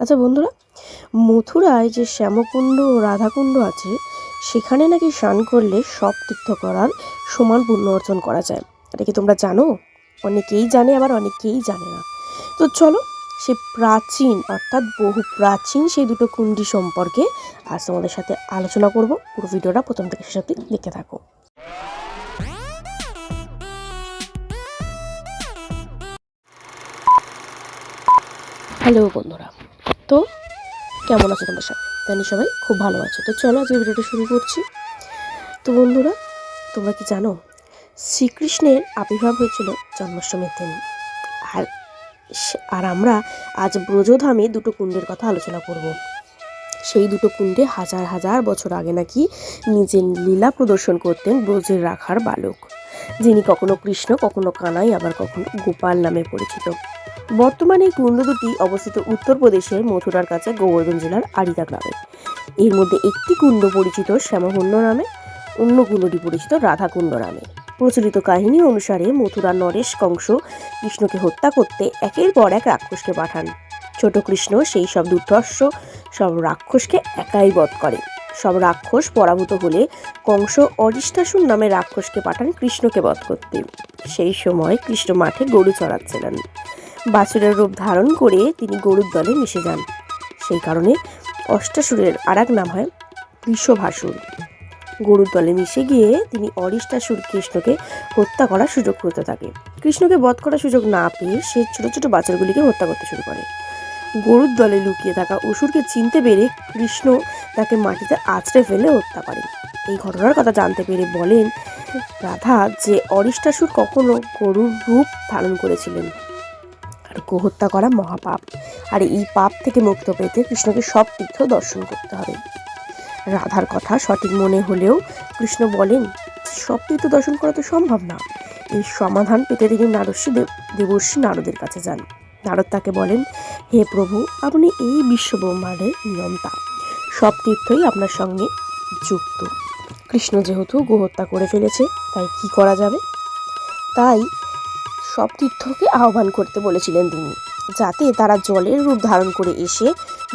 আচ্ছা বন্ধুরা, মথুরায় যে শ্যামকুণ্ড ও রাধাকুণ্ড আছে, সেখানে নাকি স্নান করলে সব তীর্থ করার সমান পুণ্য অর্জন করা যায়। এটা কি তোমরা জানো? অনেকেই জানে, আবার অনেকেই জানে না। তো চলো, সে প্রাচীন, অর্থাৎ বহু প্রাচীন সেই দুটো কুণ্ডি সম্পর্কে আজ তোমাদের সাথে আলোচনা করব। পুরো ভিডিওটা প্রথম থেকে অবধি দেখতে থাকো। হ্যালো বন্ধুরা তো কেমন আছো তোমরা সবাই জানি সবাই খুব ভালো আছো। তো চলো আজকে ভিডিওটা শুরু করছি। তো বন্ধুরা, তোমরা কি জানো, শ্রীকৃষ্ণের আবির্ভাব হয়েছিল জন্মাষ্টমীর দিন। আর আর আমরা আজ ব্রজধামে দুটো কুণ্ডের কথা আলোচনা করব। সেই দুটো কুণ্ডে হাজার হাজার বছর আগে নাকি নিজের লীলা প্রদর্শন করতেন ব্রজের রাখার বালক, যিনি কখনো কৃষ্ণ, কখনো কানাই, আবার কখনো গোপাল নামে পরিচিত। বর্তমানে এই কুণ্ড দুটি অবস্থিত উত্তরপ্রদেশের মথুরার কাছে গোবর্ধন জেলার আরিদা গ্রামে। এর মধ্যে একটি কুণ্ড পরিচিত শ্যামকুণ্ড নামে, অন্য কুণ্ডটি পরিচিত রাধাকুণ্ড নামে। প্রচলিত কাহিনী অনুসারে মথুরা নরেশ কংস কৃষ্ণকে হত্যা করতে একের পর এক রাক্ষসকে পাঠান। ছোট কৃষ্ণ সেই সব দুর্ধর্ষ, সব রাক্ষসকে একাই বধ করে। সব রাক্ষস পরাভূত হলে কংস অরিষ্টাসুর নামে রাক্ষসকে পাঠান কৃষ্ণকে বধ করতে। সেই সময় কৃষ্ণ মাঠে গরু চড়াচ্ছিলেন। বাছুরের রূপ ধারণ করে তিনি গরুর দলে মিশে যান। সেই কারণে অষ্টাসুরের আর এক নাম হয় বৃষভাসুর গরুর দলে মিশে গিয়ে তিনি অরিষ্টাসুর কৃষ্ণকে হত্যা করার সুযোগ করতে থাকে। কৃষ্ণকে বধ করার সুযোগ না পেয়ে সে ছোট ছোট বাছুরগুলিকে হত্যা করতে শুরু করে। গরুর দলে লুকিয়ে থাকা অসুরকে চিনতে পেরে কৃষ্ণ তাকে মাটিতে আছড়ে ফেলে হত্যা করেন। এই ঘটনার কথা জানতে পেরে বলেন রাধা যে অরিষ্টাসুর কখনো গরুর রূপ ধারণ করেছিলেন। আর গোহত্যা করা মহাপাপ। আর এই পাপ থেকে মুক্ত পেতে কৃষ্ণকে সব তীর্থ দর্শন করতে হবে। রাধার কথা সঠিক মনে হলেও কৃষ্ণ বলেন, সব তীর্থ দর্শন করা তো সম্ভব না। এই সমাধান পেতে তিনি দেব, দেবর্ষী নারদের কাছে যান। নারদ তাকে বলেন, হে প্রভু, আপনি এই বিশ্ব ব্রহ্মাণ্ডের নিয়ন্তা সব তীর্থই আপনার সঙ্গে যুক্ত। কৃষ্ণ যেহেতু গোহত্যা করে ফেলেছে, তাই কি করা যাবে? তাই সব তীর্থকে আহ্বান করতে বলেছিলেন তিনি, যাতে তারা জলের রূপ ধারণ করে এসে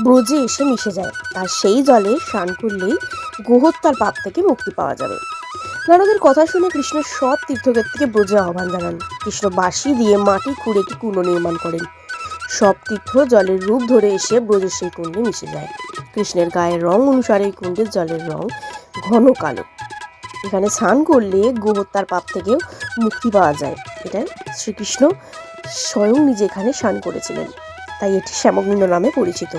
ব্রজে এসে মিশে যায়। আর সেই জলে স্নান করলেই গোহত্যার পাপ থেকে মুক্তি পাওয়া যাবে। নারদের কথা শুনে কৃষ্ণ সব তীর্থক্ষেত্রকে ব্রজে আহ্বান জানান। কৃষ্ণ বাঁশি দিয়ে মাটি খুঁড়ে একটি কুণ্ড নির্মাণ করেন। সব তীর্থ জলের রূপ ধরে এসে ব্রজের সেই কুণ্ডে মিশে যায়। কৃষ্ণের গায়ের রং অনুসারে এই কুণ্ডের জলের রং ঘন কালো। এখানে স্নান করলে গোহত্যার পাপ থেকেও মুক্তি পাওয়া যায়। এটা শ্রীকৃষ্ণ স্বয়ং নিজে এখানে স্নান করেছিলেন। তাই এটি শ্যামকুণ্ড নামে পরিচিত।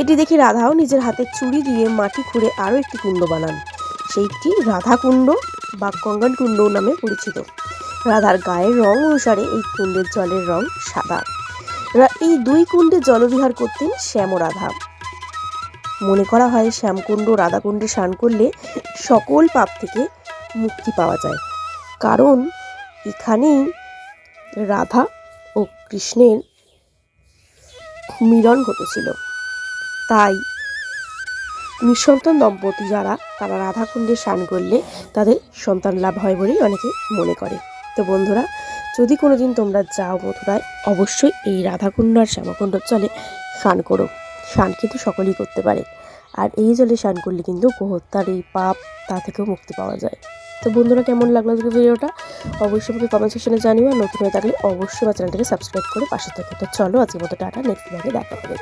এটি দেখে রাধাও নিজের হাতে চুড়ি দিয়ে মাটি খুঁড়ে আরও একটি কুণ্ড বানান। সেইটি রাধাকুণ্ড বা কঙ্গন কুণ্ড নামে পরিচিত। রাধার গায়ের রং অনুসারে এই কুণ্ডের জলের রং সাদা। এই দুই কুণ্ডে জলবিহার করতেন শ্যাম রাধা। মনে করা হয় শ্যামকুণ্ড রাধাকুণ্ডে স্নান করলে সকল পাপ থেকে মুক্তি পাওয়া যায়। কারণ এখানেই রাধা ও কৃষ্ণের মিলন ঘটেছিল। তাই নিঃসন্তান দম্পতি যারা, তারা রাধাকুণ্ডে স্নান করলে তাদের সন্তান লাভ হয় বলেই অনেকে মনে করে। তো বন্ধুরা, যদি কোনোদিন তোমরা যাও মথুরায়, অবশ্যই এই রাধাকুণ্ড আর শ্যামাকুণ্ডর জলে স্নান করো। স্নান কিন্তু সকলেই করতে পারে। আর এই জলে স্নান করলে কিন্তু গোহত্যার এই পাপ তা থেকেও মুক্তি পাওয়া যায়। তো বন্ধুরা, কেমন লাগল আজকে ভিডিওটা? অবশ্যই আমাকে কমেন্ট সেকশনে জানিও। আর নতুন হয়ে থাকলে অবশ্যই আমার চ্যানেলটাকে সাবস্ক্রাইব করে পাশে থাকো। তো চলো, আজকের মতো টাটা। নেক্সট ব্লগে দেখা হবে।